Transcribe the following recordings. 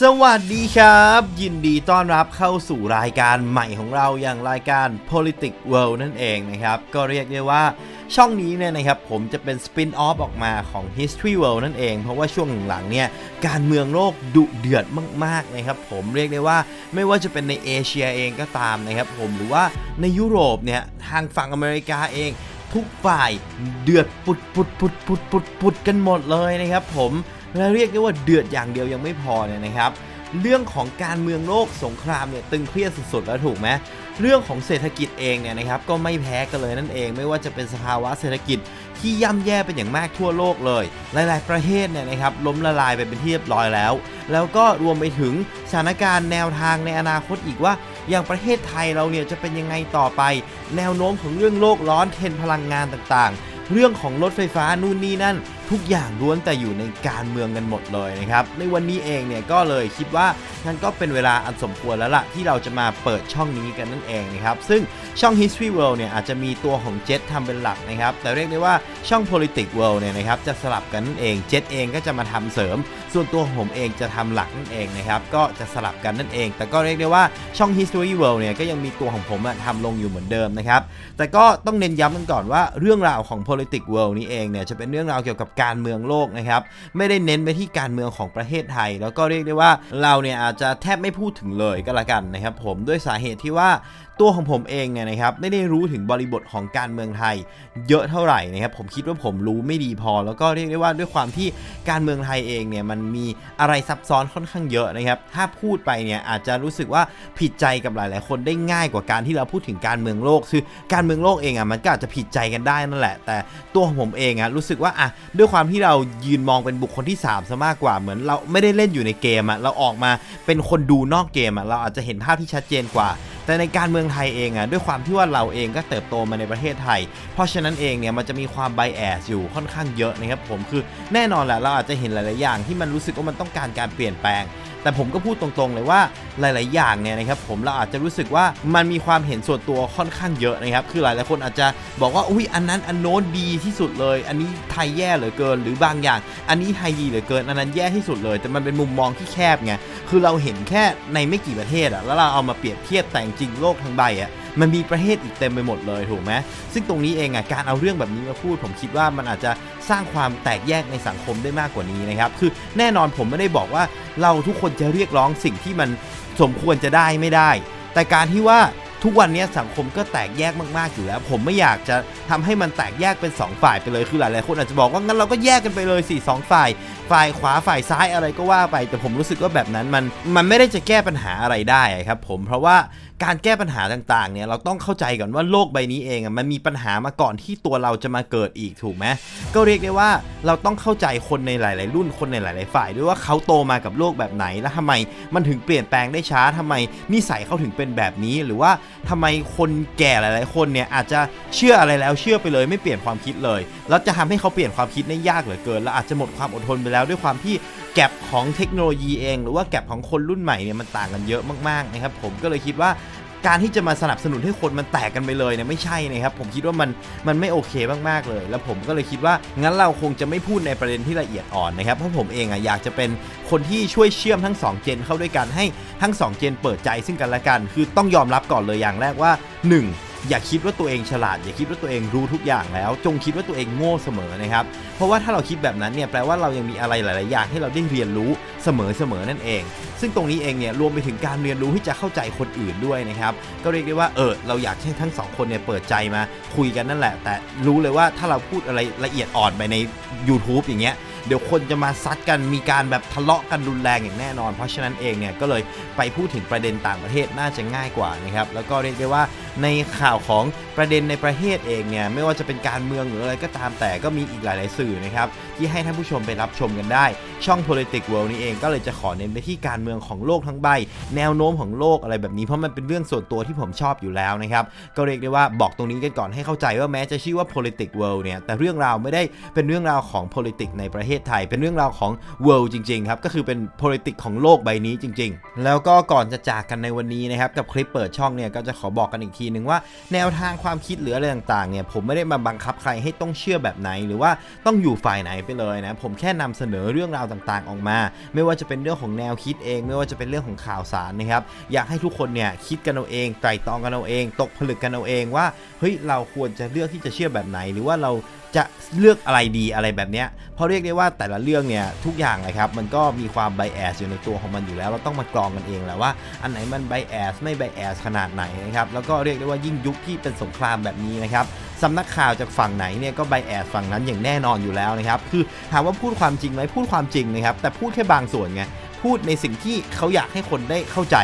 สวัสดีครับ ยินดีต้อนรับเข้าสู่รายการใหม่ของเราอย่างรายการ Politics World นั่นเองนะครับ ก็เรียกได้ว่าช่องนี้เนี่ยนะครับผมจะเป็นสปินออฟออกมาของ History World นั่นเอง เพราะว่าช่วงหลังๆเนี่ยการเมืองโลกดุเดือดมากๆนะครับผมเรียกได้ว่าไม่ว่าจะเป็นในเอเชียเองก็ตามนะครับผมหรือว่าในยุโรปเนี่ยทางฝั่งอเมริกาเอง ทุกฝ่ายเดือดปุดปุดปุดปุดปุดปุดกันหมดเลยนะครับผมและเรียกได้ว่าเดือดอย่างเดียวยังไม่พอเนี่ยนะครับ เรื่องของการเมืองโลกสงครามเนี่ยตึงเครียดสุดๆแล้วถูกไหมเรื่องของเศรษฐกิจเองเนี่ยนะครับก็ไม่แพ้กันเลยนั่นเอง ไม่ว่าจะเป็นสภาวะเศรษฐกิจที่ย่ำแย่เป็นอย่างมากทั่วโลกเลย หลาย ๆ ประเทศเนี่ยนะครับล้มละลายไปเป็นที่เรียบร้อยแล้ว แล้วก็รวมไปถึงสถานการณ์แนวทางในอนาคตอีกว่า อย่างประเทศไทยเราเนี่ยจะเป็นยังไงต่อไป แนวโน้มของเรื่องโลกร้อนเทรนพลังงานต่างๆ เรื่องของรถไฟฟ้านู่นนี่นั่น ทุกอย่างล้วนแต่อยู่ในการเมืองกันหมดเลยนะครับในวันนี้เองเนี่ยก็เลยคิดว่านั่นก็เป็นเวลาอันสมควรแล้วล่ะที่เราจะมาเปิดช่องนี้กันนั่นเองนะครับซึ่งช่อง History World เนี่ยอาจจะมีตัวของเจ t ทำเป็นหลักนะครับแต่เรียกได้ว่าช่อง Politics World เนี่ยนะครับจะสลับกันนั่นเองเจ t เองก็จะมาทำเสริม ส่วนตัวผมเองจะทำหลักนั่นเองนะครับก็จะสลับกันนั่นเอง แต่ก็เรียกได้ว่าช่อง History World เนี่ยก็ยังมีตัวของผมอะทำลงอยู่เหมือนเดิมนะครับแต่ก็ต้องเน้นย้ำกันก่อนว่าเรื่องราวของ politics world นี้เองเนี่ยจะเป็นเรื่องราวเกี่ยวกับการเมืองโลกนะครับ ไม่ได้เน้นไปที่การเมืองของประเทศไทย แล้วก็เรียกได้ว่าเราเนี่ยอาจจะแทบไม่พูดถึงเลยก็แล้วกันนะครับผมด้วยสาเหตุที่ว่า ตัวของผมเองเนี่ยนะครับไม่ได้รู้ถึงบริบทของการเมืองไทย เยอะเท่าไหร่นะครับผมคิดว่าผมรู้ไม่ดีพอ แล้วก็เรียกได้ว่าด้วยความที่การเมืองไทยเองเนี่ยมันมีอะไรซับซ้อนค่อนข้างเยอะนะครับถ้าพูดไปเนี่ยอาจจะรู้สึกว่าผิดใจกับหลาย ๆ คนได้ง่ายกว่าการที่เราพูดถึงการเมืองโลกคือการเมืองโลกเองอะมันก็อาจจะผิดใจกันได้นั่นแหละ แต่ตัวของผมเองอะรู้สึกว่าอะด้วยความที่เรายืนมองเป็นบุคคลที่3ซะมากกว่าเหมือนเราไม่ได้เล่นอยู่ในเกมอะเราออกมาเป็นคนดูนอกเกมอะเราอาจจะเห็นภาพที่ชัดเจนกว่า แต่ในการเมืองไทยเองอะด้วยความที่ว่าเราเองก็เติบโตมาในประเทศไทย เพราะฉะนั้นเองเนี่ยมันจะมีความไบแอสอยู่ค่อนข้างเยอะนะครับผมคือแน่นอนแหละเราอาจจะเห็นหลาย ๆ อย่างที่มันรู้สึกว่ามันต้องการการเปลี่ยนแปลง แต่ผมก็พูดตรงๆเลยว่าหลาย ๆ อย่างเนี่ยนะครับผมเราอาจจะรู้สึกว่ามันมีความเห็นส่วนตัวค่อนข้างเยอะนะครับ คือหลายๆคนอาจจะบอกว่าอุ้ยอันนั้นอันโน้นดีที่สุดเลย อันนี้ไทยแย่เหลือเกิน หรือบางอย่าง อันนี้ไทยดีเหลือเกิน อันนั้นแย่ที่สุดเลย แต่มันเป็นมุมมองที่แคบไงคือเราเห็นแค่ในไม่กี่ประเทศอะแล้วเราเอามาเปรียบเทียบแต่จริงโลกทั้งใบอะ มันมีประเทศอีกเต็มไปหมดเลยถูกไหมซึ่งตรงนี้เองอะการเอาเรื่องแบบนี้มาพูด ผมคิดว่ามันอาจจะสร้างความแตกแยกในสังคมได้มากกว่านี้นะครับคือแน่นอนผมไม่ได้บอกว่าเราทุกคนจะเรียกร้องสิ่งที่มันสมควรจะได้ไม่ได้ แต่การที่ว่า ทุกวันนี้สังคมก็แตกแยกมากๆอยู่แล้ว ผมไม่อยากจะทำให้มันแตกแยกเป็น 2 ฝ่ายไปเลยคือหลายๆคนอาจจะบอกว่างั้นเราก็แยกกันไปเลยสิสองฝ่าย ฝ่ายขวาฝ่ายซ้ายอะไรก็ว่าไป แต่ผมรู้สึกว่าแบบนั้นมันมันไม่ได้จะแก้ปัญหาอะไรได้ครับผมเพราะว่าการแก้ปัญหาต่างๆเนี่ยเราต้องเข้าใจก่อนว่าโลกใบนี้เองอะมันมีปัญหามาก่อนที่ตัวเราจะมาเกิดอีกถูกไหมก็เรียกได้ว่าเราต้องเข้าใจคนในหลาย ๆ รุ่นคนในหลาย ๆ ฝ่าย ด้วยว่าเขาโตมากับโลกแบบไหนและทำไมมันถึงเปลี่ยนแปลงได้ช้าทำไมนิสัยเขาถึงเป็นแบบนี้หรือว่าทำไมคนแก่หลาย ๆ คนเนี่ยอาจจะเชื่ออะไรแล้วเชื่อไปเลยไม่เปลี่ยนความคิดเลย แล้วจะทำให้เขาเปลี่ยนความคิดได้ยากเหลือเกิน และอาจจะหมดความอดทนไปแล้วด้วยความที่แกลบของเทคโนโลยีเอง หรือว่าแกลบของคนรุ่นใหม่เนี่ยมันต่างกันเยอะมาก ๆ นะครับผมก็เลยคิดว่า การที่จะมาสนับสนุนให้คนมันแตกกันไปเลยเนี่ยไม่ใช่นะครับผมคิดว่ามันมันไม่โอเคมากๆเลย แล้วผมก็เลยคิดว่างั้นเราคงจะไม่พูดในประเด็นที่ละเอียดอ่อนนะครับเพราะผมเองอะอยากจะเป็นคนที่ช่วยเชื่อมทั้ง 2 เจนเข้าด้วยกันให้ทั้ง 2 เจนเปิดใจซึ่งกันและกัน คือต้องยอมรับก่อนเลยอย่างแรกว่า 1. อย่าคิดว่าตัวเองฉลาด อย่าคิดว่าตัวเองรู้ทุกอย่างแล้ว จงคิดว่าตัวเองโง่เสมอนะครับ เพราะว่าถ้าเราคิดแบบนั้นเนี่ยแปลว่าเรายังมีอะไรหลาย ๆ อย่างให้เราได้เรียนรู้เสมอๆนั่นเอง ซึ่งตรงนี้เองเนี่ยรวมไปถึงการเรียนรู้ที่จะเข้าใจคนอื่นด้วยนะครับก็เรียกได้ว่าเออเราอยากให้ทั้งสองคนเนี่ยเปิดใจมาคุยกันนั่นแหละ แต่รู้เลยว่าถ้าเราพูดอะไรละเอียดอ่อนไปใน YouTube อย่างเงี้ยเดี๋ยวคนจะมาซัดกันมีการแบบทะเลาะกันรุนแรงอย่างแน่นอน เพราะฉะนั้นเองเนี่ยก็เลยไปพูดถึงประเด็นต่างประเทศน่าจะง่ายกว่านะครับแล้วก็เรียกได้ว่าในข่าวของประเด็นในประเทศเองเนี่ยไม่ว่าจะเป็นการเมืองหรืออะไรก็ตามแต่ก็มีอีกหลาย ๆ สื่อนะครับที่ให้ท่านผู้ชมไปรับชมกันได้ ช่อง politics world นี้เองก็เลยจะขอเน้นไปที่การเมืองของโลกทั้งใบ แนวโน้มของโลกอะไรแบบนี้เพราะมันเป็นเรื่องส่วนตัวที่ผมชอบอยู่แล้วนะครับก็เรียกได้ว่าบอกตรงนี้กันก่อนให้เข้าใจว่าแม้จะชื่อว่า politics world เนี่ยแต่เรื่องราวไม่ได้เป็นเรื่องราวของ politics ในประเทศไทย เป็นเรื่องราวของ world จริง ๆ ครับก็คือเป็น politics ของโลกใบนี้จริง ๆ แล้วก็ก่อนจะจากกันในวันนี้นะครับกับคลิปเปิดช่องเนี่ยก็จะขอบอกกันอีกทีทีนึงว่าแนวทางความคิดหรืออะไรต่างๆเนี่ยผมไม่ได้มาบังคับใครให้ต้องเชื่อแบบไหน หรือว่าต้องอยู่ฝ่ายไหนไปเลยนะผมแค่นำเสนอเรื่องราวต่างๆ ออกมา ไม่ว่าจะเป็นเรื่องของแนวคิดเอง ไม่ว่าจะเป็นเรื่องของข่าวสารนะครับอยากให้ทุกคนเนี่ยคิดกันเอาเองไตร่ตรองกันเอาเอง ตกผลึกกันเอาเองว่าเฮ้ยเราควรจะเลือกที่จะเชื่อแบบไหน หรือว่าเรา จะเลือกอะไรดีอะไรแบบเนี้ยเพราะเรียกได้ว่าแต่ละเรื่องเนี่ยทุกอย่างนะครับมันก็มีความไบแอสอยู่ในตัวของมันอยู่แล้ว เราต้องมากรองกันเองแหละว่าอันไหนมันไบแอสไม่ไบแอสขนาดไหนนะครับแล้วก็เรียกได้ว่ายิ่งยุคที่เป็นสงครามแบบนี้นะครับสำนักข่าวจากฝั่งไหนเนี่ยก็ไบแอสฝั่งนั้นอย่างแน่นอนอยู่แล้วนะครับคือถามว่าพูดความจริงไหมพูดความจริงนะครับแต่พูดแค่บางส่วนไงพูดในสิ่งที่เขาอยากให้คนได้เข้าใจ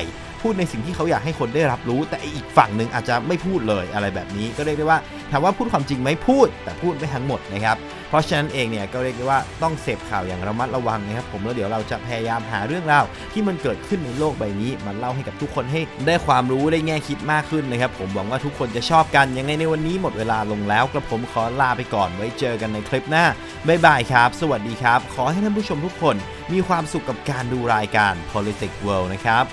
พูดในสิ่งที่เขาอยากให้คนได้รับรู้ แต่อีกฝั่งหนึ่งอาจจะไม่พูดเลยอะไรแบบนี้ ก็เรียกได้ว่าถามว่าพูดความจริงไหมพูด แต่พูดไม่ทั้งหมดนะครับเพราะฉะนั้นเองเนี่ยก็เรียกได้ว่าต้องเสพข่าวอย่างระมัดระวังนะครับผมแล้วเดี๋ยวเราจะพยายามหาเรื่องราวที่มันเกิดขึ้นในโลกใบนี้มันเล่าให้กับทุกคนให้ได้ความรู้ได้แง่คิดมากขึ้นนะครับผมหวังว่าทุกคนจะชอบกันยังไงในวันนี้หมดเวลาลงแล้วกระผมขอลาไปก่อนไว้เจอกันในคลิปหน้าบ๊ายบายครับ สวัสดีครับ ขอให้ท่านผู้ชมทุกคนมีความสุขกับการดูรายการ politics world นะครับ